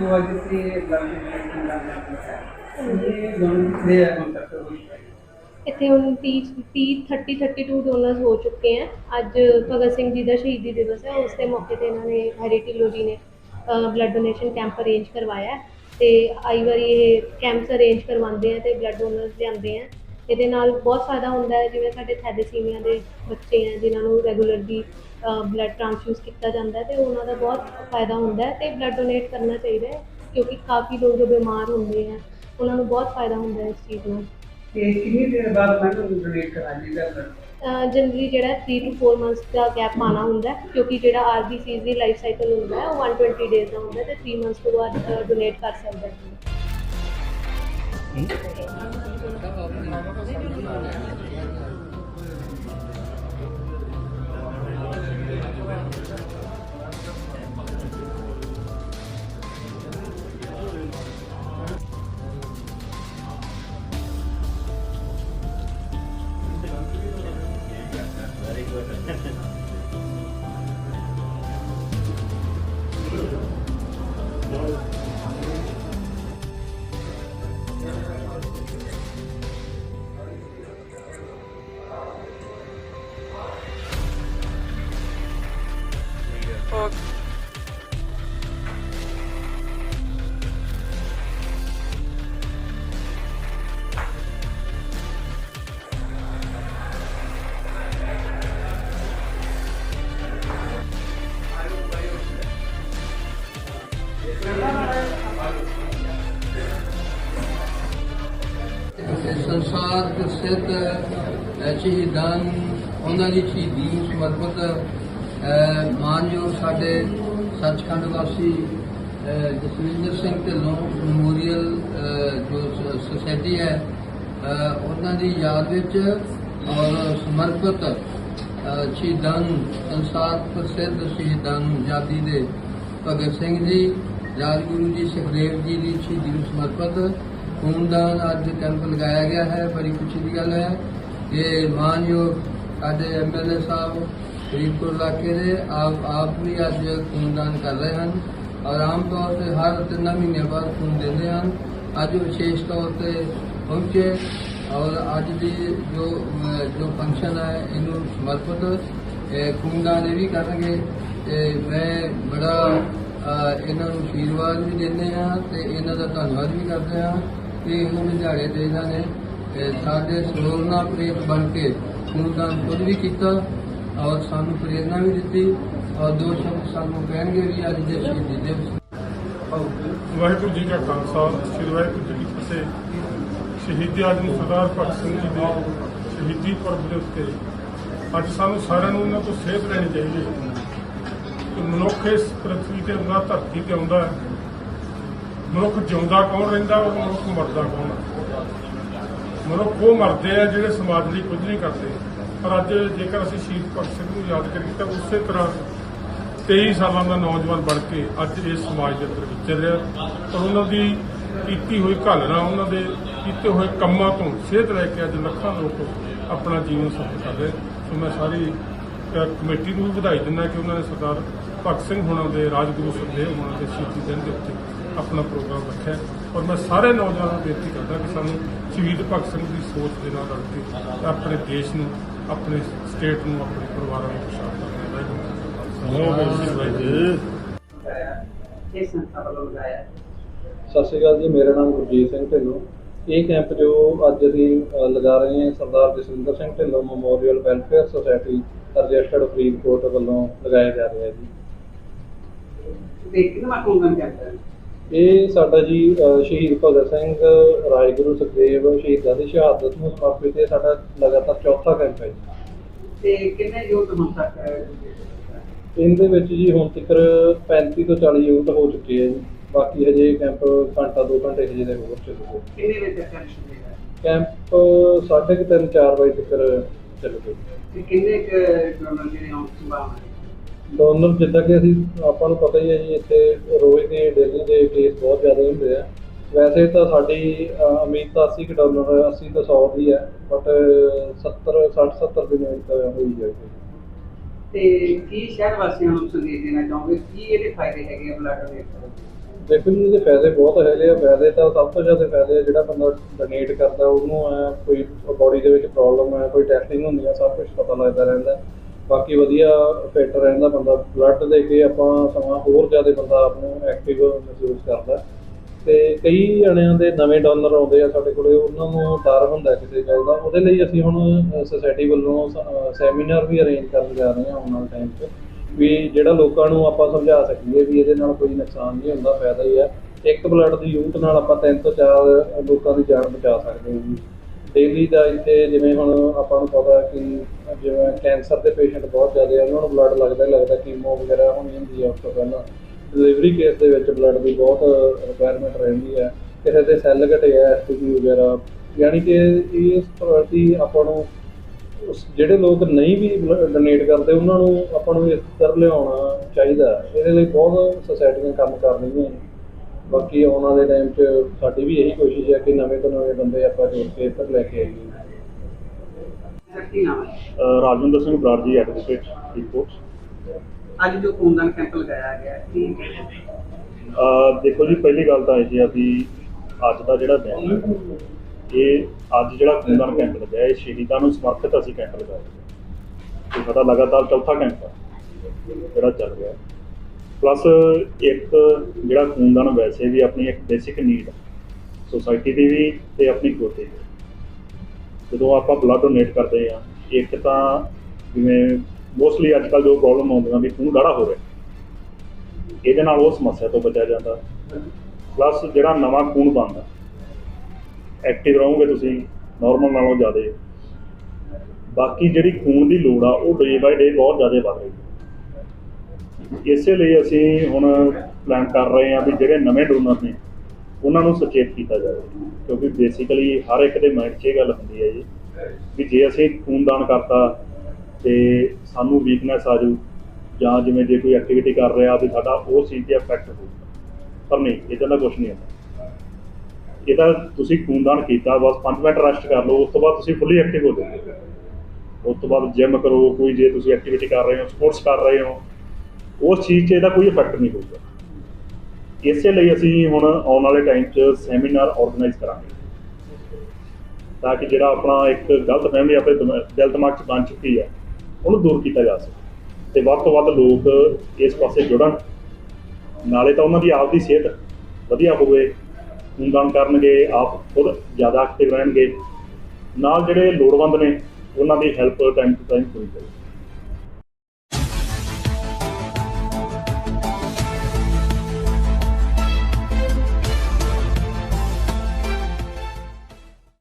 ਜੋ ਹੁਣ ਤੱਕ ਹੋਈ ਇੱਥੇ ਹੁਣ 30 30 30 32 ਡੋਨਰਸ ਹੋ ਚੁੱਕੇ ਹੈ ਅੱਜ ਭਗਤ ਸਿੰਘ ਜੀ ਦਾ ਸ਼ਹੀਦੀ ਦਿਵਸ ਹੈ। ਉਸ ਦੇ ਮੌਕੇ ਤੇ ਇਹਨਾਂ ਨੇ ਹੈਰੀਟੀ ਲੋਜੀ ਨੇ ਬਲੱਡ ਡੋਨੇਸ਼ਨ ਕੈਂਪ ਅਰੇਂਜ ਕਰਵਾਇਆ ਹੈ। ਤੇ ਆਈ ਵਾਰੀ ਇਹ ਕੈਂਪਸ ਅਰੇਂਜ ਕਰਵਾਉਂਦੇ ਆ ਤੇ ਬਲੱਡ ਡੋਨਰਸ ਲਿਆਉਂਦੇ ਆ। ਇਹਦੇ ਨਾਲ ਬਹੁਤ ਫਾਇਦਾ ਹੁੰਦਾ ਹੈ ਜਿਵੇਂ ਸਾਡੇ ਥੈਲੇਸੀਮੀਆ ਦੇ ਬੱਚੇ ਆ ਜਿਨ੍ਹਾਂ ਨੂੰ ਰੈਗੂਲਰਲੀ ਬਲੱਡ ਟ੍ਰਾਂਸਫਿਊਜ਼ ਕੀਤਾ ਜਾਂਦਾ ਹੈ ਤੇ ਉਹਨਾਂ ਦਾ ਬਹੁਤ ਫਾਇਦਾ ਹੁੰਦਾ ਹੈ ਤੇ ਬਲੱਡ ਡੋਨੇਟ ਕਰਨਾ ਚਾਹੀਦਾ ਹੈ ਕਿਉਂਕਿ ਕਾਫੀ ਲੋਕ ਜੋ ਬਿਮਾਰ ਹੁੰਦੇ ਆ ਉਹਨਾਂ ਨੂੰ ਬਹੁਤ ਫਾਇਦਾ ਹੁੰਦਾ ਹੈ ਇਸ ਚੀਜ਼ ਨਾਲ। ਤੇ ਕਿੰਨੀ ਦੇਰ ਬਾਅਦ ਮੈਂ ਤੁਹਾਨੂੰ ਡੋਨੇਟ ਕਰਾਂ ਜੀ ਦਾ blood? ਜਨਰਲੀ ਜਿਹੜਾ 3 ਟੂ 4 ਮੰਥਸ ਦਾ ਗੈਪ ਪਾਣਾ ਹੁੰਦਾ ਕਿਉਂਕਿ ਜਿਹੜਾ ਆਰਬੀਸੀਜ਼ ਦੀ ਲਾਈਫ ਸਾਈਕਲ ਹੁੰਦਾ ਹੈ ਉਹ 120 ਡੇਜ਼ ਦਾ ਹੁੰਦਾ ਤੇ 3 ਮੰਥਸ ਤੋਂ ਬਾਅਦ ਡੋਨੇਟ ਕਰ ਸਕਦਾ ਹੈ? ਸੰਸਾਰ ਪ੍ਰਸਿੱਧ ਅ, ਸ਼ਹੀਦਾਂ ਉਹਨਾਂ ਦੀ ਸ਼ਹੀਦੀ ਨੂੰ ਸਮਰਪਿਤ ਮਾਨਯੋਗ ਸਾਡੇ ਸੱਚਖੰਡ ਵਾਸੀ ਜਸਵਿੰਦਰ ਸਿੰਘ ਢਿੱਲੋਂ ਮੈਮੋਰੀਅਲ ਜੋ ਸੁਸਾਇਟੀ ਹੈ ਉਹਨਾਂ ਦੀ ਯਾਦ ਵਿੱਚ ਔਰ ਸਮਰਪਿਤ ਸ਼ਹੀਦਾਂ ਨੂੰ ਸੰਸਾਰ ਪ੍ਰਸਿੱਧ ਸ਼ਹੀਦਾਂ ਨੂੰ ਆਜ਼ਾਦੀ ਦੇ ਭਗਤ ਸਿੰਘ ਜੀ ਰਾਜਗੁਰੂ ਜੀ ਸੁਖਦੇਵ ਜੀ ਦੀ ਸ਼ਹੀਦੀ ਨੂੰ ਸਮਰਪਿਤ ਖੂਨਦਾਨ ਅੱਜ ਕੈਂਪ ਲਗਾਇਆ ਗਿਆ ਹੈ, ਬੜੀ ਖੁਸ਼ੀ ਦੀ ਗੱਲ ਹੈ। ਕਿ ਮਾਨਯੋਗ ਸਾਡੇ ਐਮਐਲਏ ਸਾਹਿਬ, ਫਰੀਦਕੋਟ ਇਲਾਕੇ ਦੇ, ਆਪ ਆਪ ਵੀ ਅੱਜ ਖੂਨਦਾਨ ਕਰ ਰਹੇ ਹਨ ਔਰ ਆਮ ਤੌਰ ਤੇ ਹਰ ਤਿੰਨ ਮਹੀਨੇ ਬਾਅਦ ਖੂਨ ਦਿੰਦੇ ਹਨ। ਅੱਜ ਵਿਸ਼ੇਸ਼ ਤੌਰ ਤੇ ਪਹੁੰਚੇ ਔਰ ਅੱਜ ਦੀ ਜੋ ਜੋ ਫੰਕਸ਼ਨ ਹੈ, ਇਹਨੂੰ ਸਮਰਪਿਤ, ਇਹ ਖੂਨਦਾਨ ਇਹ ਵੀ ਕਰਨਗੇ। ਤੇ ਮੈਂ ਬੜਾ ਇਹਨਾਂ ਨੂੰ ਆਸ਼ੀਰਵਾਦ ਵੀ ਦਿੰਦੇ ਹਾਂ ਤੇ ਇਹਨਾਂ ਦਾ ਧੰਨਵਾਦ ਵੀ ਕਰਦੇ ਹਾਂ। ਕਿ ਹੁਣ ਦਿਹਾੜੇ ਦੇ ਇਹਨਾਂ ਨੇ ਅਹ, ਸਾਡੇ ਸਰੋਵਰਨਾ ਪ੍ਰੇਤ ਬਣ ਕੇ ਖੂਨਦਾਨ ਖੁਦ ਵੀ ਕੀਤਾ ਔਰ ਸਾਨੂੰ ਪ੍ਰੇਰਣਾ ਵੀ ਦਿੱਤੀ ਔਰ ਦੋ ਸ਼ਬਦ ਸਾਨੂੰ ਕਹਿਣਗੇ ਵੀ ਅੱਜ ਦੇ ਸ਼ਹੀਦੀ ਦਿਵਸ। ਵਾਹਿਗੁਰੂ ਜੀ ਕਾ ਖਾਲਸਾ ਸ੍ਰੀ ਵਾਹਿਗੁਰੂ ਜੀ ਕੀ ਫਤਿਹ। ਸ਼ਹੀਦੀ ਆਦਮੀ ਸਰਦਾਰ ਭਗਤ ਸਿੰਘ ਜੀ ਦੇ ਸ਼ਹੀਦੀ ਪੁਰਬ ਦੇ ਉੱਤੇ ਅੱਜ ਸਾਨੂੰ ਸਾਰਿਆਂ ਨੂੰ ਉਹਨਾਂ ਤੋਂ ਸੇਧ ਲੈਣੀ ਚਾਹੀਦੀ ਹੈ ਕਿ ਮਨੁੱਖ ਇਸ ਪ੍ਰithvi ਤੇ ਆਉਂਦਾ ਧਰਤੀ ਤੇ ਆਉਂਦਾ ਹੈ। ਮਨੁੱਖ ਜਿਉਂਦਾ ਕੌਣ ਰਹਿੰਦਾ, ਉਹ ਮਨੁੱਖ ਮਰਦਾ ਕੌਣ ਮਨੁੱਖ ਉਹ ਮਰਦੇ ਆ ਜਿਹੜੇ ਸਮਾਜ ਲਈ ਕੁਝ ਨਹੀਂ ਕਰਦੇ। ਪਰ ਅੱਜ ਜੇਕਰ ਅਸੀਂ ਸ਼ਹੀਦ ਭਗਤ ਸਿੰਘ ਨੂੰ ਯਾਦ ਕਰੀਏ ਤਾਂ ਉਸੇ ਤਰ੍ਹਾਂ 23 ਸਾਲਾਂ ਦਾ ਨੌਜਵਾਨ ਬਣ ਕੇ ਅੱਜ ਇਸ ਸਮਾਜ ਦੇ ਅੰਦਰ ਵਿਚਰ ਰਿਹਾ। ਪਰ ਉਹਨਾਂ ਦੀ ਕੀਤੀ ਹੋਈ ਘਾਲਣਾ, ਉਹਨਾਂ ਦੇ ਕੀਤੇ ਹੋਏ ਕੰਮਾਂ ਤੋਂ ਸਿਹਤ ਲੈ ਕੇ ਅੱਜ ਲੱਖਾਂ ਲੋਕ ਆਪਣਾ ਜੀਵਨ ਸਫਲ ਕਰ ਰਹੇ। ਸੋ ਮੈਂ ਸਾਰੀ ਕਮੇਟੀ ਨੂੰ ਵੀ ਵਧਾਈ ਦਿੰਦਾ ਕਿ ਉਹਨਾਂ ਨੇ ਸਰਦਾਰ ਭਗਤ ਸਿੰਘ ਹੋਣਾ ਦੇ, ਰਾਜਗੁਰੂ ਸੁਖਦੇਵ ਹੋਣਾ ਦੇ ਸ਼ਹੀਦੀ ਦਿਨ ਦੇ ਉੱਤੇ ਆਪਣਾ ਪ੍ਰੋਗਰਾਮ ਰੱਖਿਆ ਔਰ ਮੈਂ ਸਾਰੇ ਨੌਜਵਾਨਾਂ ਨੂੰ ਬੇਨਤੀ ਕਰਦਾ ਕਿ ਸਾਨੂੰ ਸ਼ਹੀਦ ਭਗਤ ਸਿੰਘ ਦੀ ਸੋਚ ਦੇ ਨਾਲ ਰਲ ਕੇ ਆਪਣੇ ਦੇਸ਼ ਨੂੰ ਆਪਣੇ ਸਟੇਟ ਨੂੰ ਆਪਣੇ ਪਰਿਵਾਰਾਂ ਨੂੰ ਖੁਸ਼ਹਾਲ ਕਰਨਾ ਹੈ। ਸਤਿ ਸ਼੍ਰੀ ਅਕਾਲ ਜੀ। ਮੇਰਾ ਨਾਮ ਗੁਰਜੀਤ ਸਿੰਘ ਢਿੱਲੋਂ। ਇਹ ਕੈਂਪ ਜੋ ਅੱਜ ਅਸੀਂ ਲਗਾ ਰਹੇ ਹਾਂ Sardar Jaswinder Singh Dhillon memorial welfare society registered Faridkot ਵੱਲੋਂ ਲਗਾਇਆ ਜਾ ਰਿਹਾ ਹੈ ਜੀ। ਤੇ ਕਿੰਨਾ ਕਰਦਾ ਹੈ? ਇਹ ਸਾਡਾ ਜੀ ਸ਼ਹੀਦ ਭਗਤ ਸਿੰਘ ਰਾਜਗੁਰੂ ਸੁਖਦੇਵ ਸ਼ਹੀਦਾਂ ਦੀ ਸ਼ਹਾਦਤ ਨੂੰ ਸਮਰਪਿਤ ਇਹ ਸਾਡਾ ਲਗਾਤਾਰ ਚੌਥਾ ਕੈਂਪ ਹੈ ਜੀ। ਤੇ ਕਿੰਨੇ ਯੂਥ ਹੁਣ ਤੱਕ? ਇਹਦੇ ਵਿੱਚ ਜੀ ਹੁਣ ਤੱਕ 35 ਤੋਂ 40 ਯੂਨਿਟ ਹੋ ਚੁੱਕੇ ਹੈ ਜੀ। ਬਾਕੀ ਹਜੇ ਕੈਂਪ ਘੰਟਾ 2 ਘੰਟੇ ਹਜੇ ਦੇ ਹੋਰ ਚੱਲੂਗੇ ਕਿੰਨੇ ਵਜੇ ਤੱਕ ਦੇਗਾ ਕੈਂਪ ਸਾਢੇ ਕੁ ਤਿੰਨ 4 ਵਜੇ ਤੱਕ ਚੱਲੂਗੇ ਤੇ ਕਿੰਨੇ ਕੁ ਜਿਹੜੇ ਆਉਣ ਸੰਭਾਵਨਾ ਹੈ ਡੋਨਰ ਜਿੱਦਾਂ ਕਿ ਅਸੀਂ ਆਪਾਂ ਨੂੰ ਪਤਾ ਹੀ ਹੈ ਜੀ ਇੱਥੇ ਰੋਜ਼ ਦੇ ਡੇਲੀ ਦੇ ਕੇਸ ਬਹੁਤ ਜ਼ਿਆਦਾ ਹੁੰਦੇ ਆ। ਵੈਸੇ ਤਾਂ ਸਾਡੀ ਅ, ਉਮੀਦ ਤਾਂ 80 ਕਿ ਡਾਲਰ 80 ਤੋਂ 100 ਦੀ ਹੈ ਬਟ 70 60 70 ਦੀ ਉਮੀਦ ਤਾਂ ਹੋਈ ਜਾਏਗੀ ਤੇ ਕੀ ਸ਼ਹਿਰ ਵਾਸੀਆਂ ਨੂੰ ਸੰਦੇਸ਼ ਦੇਣਾ ਚਾਹੋਗੇ? ਕੀ ਇਹਦੇ ਫਾਇਦੇ ਹੈਗੇ ਆ ਬਲੱਡ ਡੋਨੇਟ ਕਰਨ ਦੇ? ਦੇਖੋ ਜੀ ਇਹਦੇ ਫਾਇਦੇ ਬਹੁਤ ਹੈਗੇ ਆ। ਫਾਇਦੇ ਤਾਂ ਸਭ ਤੋਂ ਜ਼ਿਆਦਾ ਫਾਇਦੇ ਆ ਜਿਹੜਾ ਬੰਦਾ ਡੋਨੇਟ ਕਰਦਾ ਉਹਨੂੰ ਐ ਕੋਈ ਬੋਡੀ ਦੇ ਵਿੱਚ ਪ੍ਰੋਬਲਮ ਹੈ ਕੋਈ ਟੈਸਟਿੰਗ ਹੁੰਦੀ ਆ ਸਭ ਕੁਝ ਪਤਾ ਲੱਗਦਾ ਰਹਿੰਦਾ। ਬਾਕੀ ਵਧੀਆ ਫਿੱਟ ਰਹਿੰਦਾ ਬੰਦਾ ਬਲੱਡ ਦੇ ਕੇ ਆਪਾਂ ਸਮਾਂ ਹੋਰ ਜ਼ਿਆਦਾ ਬੰਦਾ ਆਪ ਨੂੰ ਐਕਟਿਵ ਮਹਿਸੂਸ ਕਰਦਾ। ਤੇ ਕਈ ਜਣਿਆਂ ਦੇ ਨਵੇਂ ਡੋਨਰ ਆਉਂਦੇ ਆ ਸਾਡੇ ਕੋਲੇ, ਉਹਨਾਂ ਨੂੰ ਡਰ ਹੁੰਦਾ ਕਿਸੇ ਗੱਲ ਦਾ। ਉਹਦੇ ਲਈ ਅਸੀਂ ਹੁਣ ਸੋਸਾਇਟੀ ਵੱਲੋਂ ਸੈਮੀਨਾਰ ਵੀ ਅਰੇਂਜ ਕਰਨ ਜਾ ਰਹੇ ਹਾਂ ਆਉਣ ਵਾਲੇ ਟਾਈਮ 'ਚ। ਵੀ ਜਿਹੜਾ ਲੋਕਾਂ ਨੂੰ ਆਪਾਂ ਸਮਝਾ ਸਕੀਏ ਵੀ ਇਹਦੇ ਨਾਲ ਕੋਈ ਨੁਕਸਾਨ ਨਹੀਂ ਹੁੰਦਾ, ਫਾਇਦਾ ਹੀ ਆ। ਇੱਕ ਬਲੱਡ ਦੀ ਯੂਨਿਟ ਨਾਲ ਆਪਾਂ ਤਿੰਨ ਤੋਂ ਚਾਰ ਲੋਕਾਂ ਦੀ ਜਾਨ ਬਚਾ ਸਕਦੇ ਹਾਂ ਜੀ। ਡੇਲੀ ਦਾ ਇੱਥੇ ਜਿਵੇਂ ਹੁਣ ਆਪਾਂ ਨੂੰ ਪਤਾ ਕਿ ਜਿਵੇਂ ਕੈਂਸਰ ਦੇ ਪੇਸ਼ੈਂਟ ਬਹੁਤ ਜ਼ਿਆਦਾ ਆ, ਉਹਨਾਂ ਨੂੰ ਬਲੱਡ ਲੱਗਦਾ ਹੀ ਲੱਗਦਾ ਕੀਮੋ ਵਗੈਰਾ ਹੋਣੀ ਹੁੰਦੀ ਆ ਉਸ ਤੋਂ ਪਹਿਲਾਂ। ਡਿਲੀਵਰੀ ਕੇਸ ਦੇ ਵਿੱਚ ਬਲੱਡ ਦੀ ਬਹੁਤ ਰਿਕੁਆਇਰਮੈਂਟ ਰਹਿੰਦੀ ਹੈ ਕਿਸੇ ਦੇ ਸੈੱਲ ਘਟੇ ਆ ਐਸਟੀਪੀ ਵਗੈਰਾ। ਯਾਨੀ ਕਿ ਇਸ ਪ੍ਰਤੀ ਆਪਾਂ ਨੂੰ ਉਸ ਜਿਹੜੇ ਲੋਕ ਨਹੀਂ ਵੀ ਡੋਨੇਟ ਕਰਦੇ, ਉਹਨਾਂ ਨੂੰ ਆਪਾਂ ਨੂੰ ਇਸ ਤਰ੍ਹਾਂ ਲਿਆਉਣਾ ਚਾਹੀਦਾ। ਇਹਦੇ ਲਈ ਬਹੁਤ ਸੁਸਾਇਟੀਆਂ ਕੰਮ ਕਰ ਰਹੀਆਂ ਨੇ। ਬਾਕੀ ਆਉਣ ਵਾਲੇ ਟਾਈਮ 'ਚ ਸਾਡੀ ਵੀ ਇਹੀ ਕੋਸ਼ਿਸ਼ ਹੈ ਕਿ ਨਵੇਂ ਤੋਂ ਨਵੇਂ ਬੰਦੇ ਆਪਾਂ ਜੋੜ ਕੇ ਇੱਧਰ ਲੈ ਕੇ ਆਈਏ। ਸਰ ਕੀ ਨਾਮ ਹੈ? ਅ, ਰਾਜਵਿੰਦਰ ਸਿੰਘ ਬਰਾੜ ਜੀ ਐਡਵੋਕੇਟ ਫਰੀਦਕੋਟ ਅੱਜ ਜੋ ਖੂਨਦਾਨ ਕੈਂਪ ਲਗਾਇਆ ਗਿਆ ਹੈ, ਕੀ ਅ, ਦੇਖੋ ਜੀ ਪਹਿਲੀ ਗੱਲ ਤਾਂ ਇਹ ਹੈ ਵੀ ਅੱਜ ਦਾ ਜਿਹੜਾ ਦਿਨ ਹੈ ਇਹ ਅੱਜ ਜਿਹੜਾ ਖੂਨਦਾਨ ਕੈਂਪ ਲੱਗਿਆ ਇਹ ਸ਼ਹੀਦਾਂ ਨੂੰ ਸਮਰਪਿਤ ਅਸੀਂ ਕੈਂਪ ਲਗਾਇਆ ਇਹ ਸਾਡਾ ਲਗਾਤਾਰ ਚੌਥਾ ਕੈਂਪ ਹੈ ਜਿਹੜਾ ਚੱਲ ਰਿਹਾ। ਪਲੱਸ ਇੱਕ ਜਿਹੜਾ ਖੂਨਦਾਨ ਵੈਸੇ ਵੀ ਆਪਣੀ ਇੱਕ ਬੇਸਿਕ ਨੀਡ ਹੈ ਸੋਸਾਇਟੀ ਦੀ ਵੀ ਤੇ ਆਪਣੀ ਖੁਦ ਦੀ ਵੀ। ਜਦੋਂ ਆਪਾਂ ਬਲੱਡ ਡੋਨੇਟ ਕਰਦੇ ਆ ਇੱਕ ਤਾਂ ਜਿਵੇਂ ਮੋਸਟਲੀ ਅੱਜ ਕੱਲ੍ਹ ਜੋ ਪ੍ਰੋਬਲਮ ਆਉਂਦੀਆਂ ਵੀ ਖੂਨ ਗਾੜਾ ਹੋ ਰਿਹਾ। ਇਹਦੇ ਨਾਲ ਉਹ ਸਮੱਸਿਆ ਤੋਂ ਬਚਿਆ ਜਾਂਦਾ। ਪਲੱਸ ਜਿਹੜਾ ਨਵਾਂ ਖੂਨ ਬਣਦਾ ਐਕਟਿਵ ਰਹੋਗੇ ਤੁਸੀਂ ਨਾਰਮਲ ਨਾਲੋਂ ਜ਼ਿਆਦਾ। ਬਾਕੀ ਜਿਹੜੀ ਖੂਨ ਦੀ ਲੋੜ ਆ, ਉਹ ਡੇ ਬਾਏ ਡੇ ਬਹੁਤ ਜ਼ਿਆਦਾ ਵੱਧ ਰਹੀ ਹੈ। ਇਸੇ ਲਈ ਅਸੀਂ ਹੁਣ ਪਲਾਨ ਕਰ ਰਹੇ ਹਾਂ ਵੀ ਜਿਹੜੇ ਨਵੇਂ ਡੋਨਰ ਨੇ, ਉਹਨਾਂ ਨੂੰ ਸੁਚੇਤ ਕੀਤਾ ਜਾਵੇ। ਕਿਉਂਕਿ ਬੇਸਿਕਲੀ ਹਰ ਇੱਕ ਦੇ ਮਾਈਂਡ 'ਚ ਇਹ ਗੱਲ ਹੁੰਦੀ ਹੈ ਜੀ ਵੀ ਜੇ ਅਸੀਂ ਖੂਨਦਾਨ ਕਰਤਾ ਤੇ ਸਾਨੂੰ ਵੀਕਨੈਸ ਆ ਜਾਊ, ਜਾਂ ਜਿਵੇਂ ਜੇ ਕੋਈ ਐਕਟੀਵਿਟੀ ਕਰ ਰਿਹਾ ਵੀ ਸਾਡਾ ਉਹ ਚੀਜ਼ ਤੇ ਇਫੈਕਟ ਹੋਊਗਾ ਪਰ ਨਹੀਂ ਇਦਾਂ ਦਾ ਕੁਝ ਨਹੀਂ ਹੁੰਦਾ। ਇਹਦਾ ਤੁਸੀਂ ਖੂਨਦਾਨ ਕੀਤਾ, ਬਸ 5 ਮਿੰਟ ਰੈਸਟ ਕਰ ਲਓ, ਉਸ ਤੋਂ ਬਾਅਦ ਤੁਸੀਂ ਫੁੱਲੀ ਐਕਟਿਵ ਹੋ ਜਾਓਗੇ ਉਸ ਤੋਂ ਬਾਅਦ ਜਿਮ ਕਰੋ, ਕੋਈ ਜੇ ਤੁਸੀਂ ਐਕਟੀਵਿਟੀ ਕਰ ਰਹੇ ਹੋ ਸਪੋਰਟਸ ਕਰ ਰਹੇ ਹੋ ਉਸ ਚੀਜ਼ 'ਚ ਇਹਦਾ ਕੋਈ ਇਫੈਕਟ ਨਹੀਂ ਹੋਊਗਾ। ਇਸੇ ਲਈ ਅਸੀਂ ਹੁਣ ਆਉਣ ਵਾਲੇ ਟਾਈਮ 'ਚ ਸੈਮੀਨਾਰ ਆਰਗੇਨਾਈਜ਼ ਕਰਾਂਗੇ। ਤਾਂ ਕਿ ਜਿਹੜਾ ਆਪਣਾ ਇੱਕ ਗਲਤ ਫਹਿਮੀ ਆਪਣੇ ਦਿਮਾ- ਦਿਲ ਦਿਮਾਗ 'ਚ ਬਣ ਚੁੱਕੀ ਹੈ ਉਹਨੂੰ ਦੂਰ ਕੀਤਾ ਜਾ ਸਕੇ। ਤੇ ਵੱਧ ਤੋਂ ਵੱਧ ਲੋਕ ਇਸ ਪਾਸੇ ਜੁੜਨ। ਨਾਲੇ ਤਾਂ ਉਹਨਾਂ ਦੀ ਆਪ ਦੀ ਸਿਹਤ ਵਧੀਆ ਹੋਵੇ ਖੂਨਦਾਨ ਕਰਨਗੇ, ਆਪ ਖੁਦ ਜ਼ਿਆਦਾ ਐਕਟਿਵ ਰਹਿਣਗੇ। ਨਾਲ ਜਿਹੜੇ ਲੋੜਵੰਦ ਨੇ, ਉਹਨਾਂ ਦੀ ਹੈਲਪ ਟਾਈਮ ਟੂ ਟਾਈਮ ਹੋਈ ਜਾਵੇ